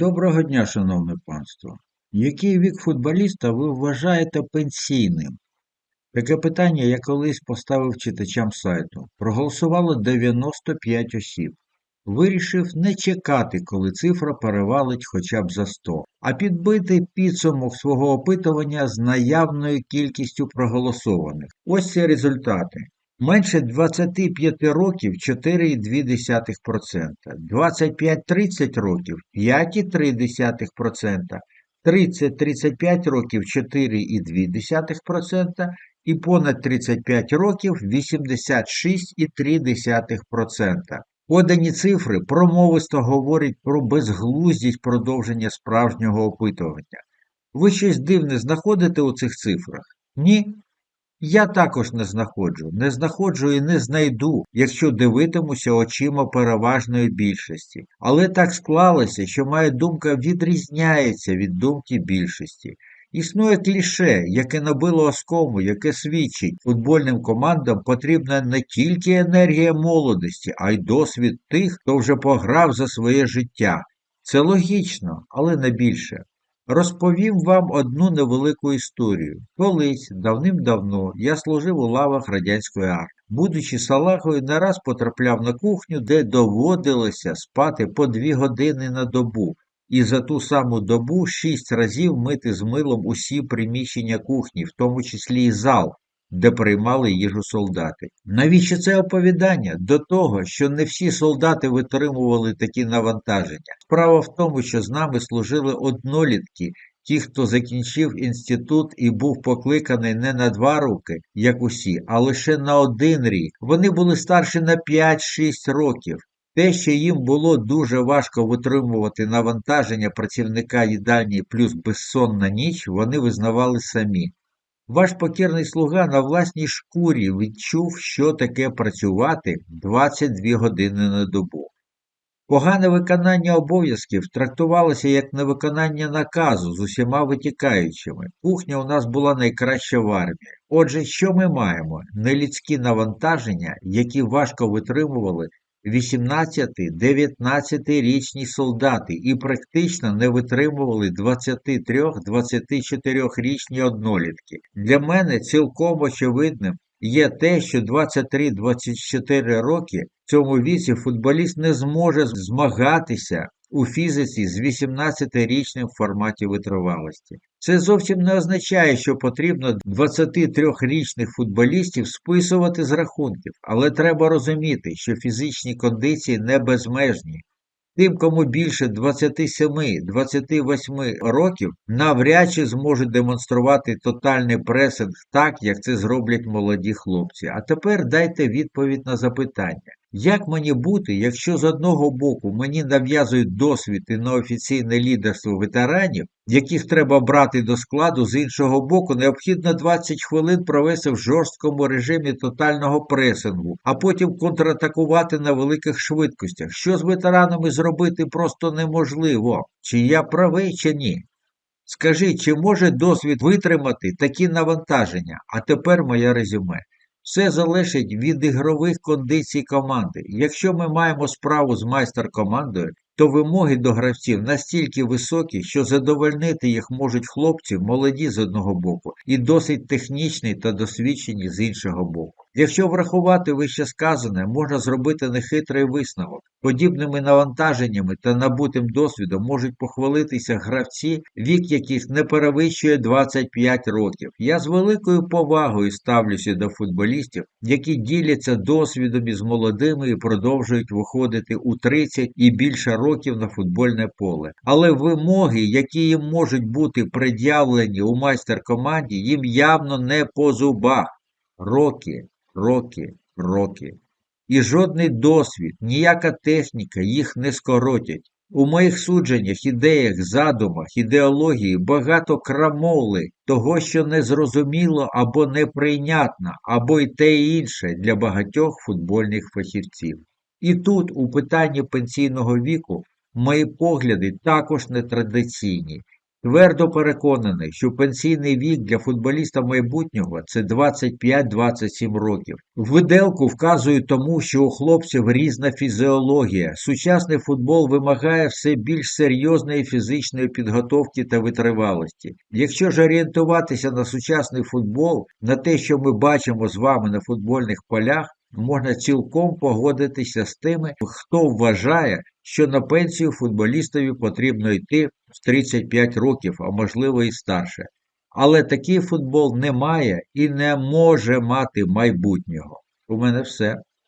Доброго дня, шановне панство. Який вік футболіста ви вважаєте пенсійним? Таке питання я колись поставив читачам сайту. Проголосувало 95 осіб. Вирішив не чекати, коли цифра перевалить хоча б за 100, а підбити підсумок свого опитування з наявною кількістю проголосованих. Ось ці результати. Менше 25 років 4,2%, 25-30 років 5,3%, 30-35 років 4,2% і понад 35 років 86,3%. Подані цифри промовисто говорять про безглуздість продовження справжнього опитування. Ви щось дивне знаходите у цих цифрах? Ні? Я також не знаходжу, не знаходжу і не знайду, якщо дивитимуся очима переважної більшості. Але так склалося, що моя думка відрізняється від думки більшості. Існує кліше, яке набило оскому, яке свідчить, футбольним командам потрібна не тільки енергія молодості, а й досвід тих, хто вже пограв за своє життя. Це логічно, але не більше. Розповім вам одну невелику історію. Колись, давним-давно, я служив у лавах радянської армії. Будучи салахою, не раз потрапляв на кухню, де доводилося спати по дві години на добу, і за ту саму добу шість разів мити з милом усі приміщення кухні, в тому числі і зал, де приймали їжу солдати. Навіщо це оповідання? До того, що не всі солдати витримували такі навантаження. Справа в тому, що з нами служили однолітки, ті, хто закінчив інститут і був покликаний не на два роки, як усі, а лише на один рік. Вони були старші на 5-6 років. Те, що їм було дуже важко витримувати навантаження працівника їдальні плюс безсонна ніч, вони визнавали самі. Ваш покірний слуга на власній шкурі відчув, що таке працювати 22 години на добу. Погане виконання обов'язків трактувалося як невиконання наказу з усіма витікаючими. Кухня у нас була найкраща в армії. Отже, що ми маємо? Нелюдські навантаження, які важко витримували 18-19-річні солдати і практично не витримували 23-24-річні однолітки. Для мене цілком очевидним є те, що 23-24 роки в цьому віці футболіст не зможе змагатися у фізиці з 18-річним в форматі витривалості. Це зовсім не означає, що потрібно 23-річних футболістів списувати з рахунків, але треба розуміти, що фізичні кондиції не безмежні. Тим, кому більше 27-28 років, навряд чи зможуть демонструвати тотальний пресинг так, як це зроблять молоді хлопці. А тепер дайте відповідь на запитання. Як мені бути, якщо з одного боку мені нав'язують досвід і неофіційне лідерство ветеранів, яких треба брати до складу, з іншого боку, необхідно 20 хвилин провести в жорсткому режимі тотального пресингу, а потім контратакувати на великих швидкостях. Що з ветеранами зробити просто неможливо. Чи я правий, чи ні? Скажи, чи може досвід витримати такі навантаження? А тепер моє резюме. Все залежить від ігрових кондицій команди. Якщо ми маємо справу з майстер-командою, то вимоги до гравців настільки високі, що задовольнити їх можуть хлопці молоді з одного боку і досить технічні та досвідчені з іншого боку. Якщо врахувати вище сказане, можна зробити нехитрий висновок. Подібними навантаженнями та набутим досвідом можуть похвалитися гравці, вік яких не перевищує 25 років. Я з великою повагою ставлюся до футболістів, які діляться досвідом із молодими і продовжують виходити у 30 і більше років на футбольне поле. Але вимоги, які їм можуть бути пред'явлені у майстер-команді, їм явно не по зубах. Роки роки, роки. І жодний досвід, ніяка техніка їх не скоротять. У моїх судженнях, ідеях, задумах, ідеології багато крамоли, того, що незрозуміло або неприйнятно, або й те і інше для багатьох футбольних фахівців. І тут, у питанні пенсійного віку, мої погляди також нетрадиційні. Твердо переконаний, що пенсійний вік для футболіста майбутнього це 25-27 років. Виделку вказують тому, що у хлопців різна фізіологія. Сучасний футбол вимагає все більш серйозної фізичної підготовки та витривалості. Якщо ж орієнтуватися на сучасний футбол, на те, що ми бачимо з вами на футбольних полях, можна цілком погодитися з тими, хто вважає, що на пенсію футболістові потрібно йти в 35 років, а можливо і старше. Але такий футбол не має і не може мати майбутнього. У мене все.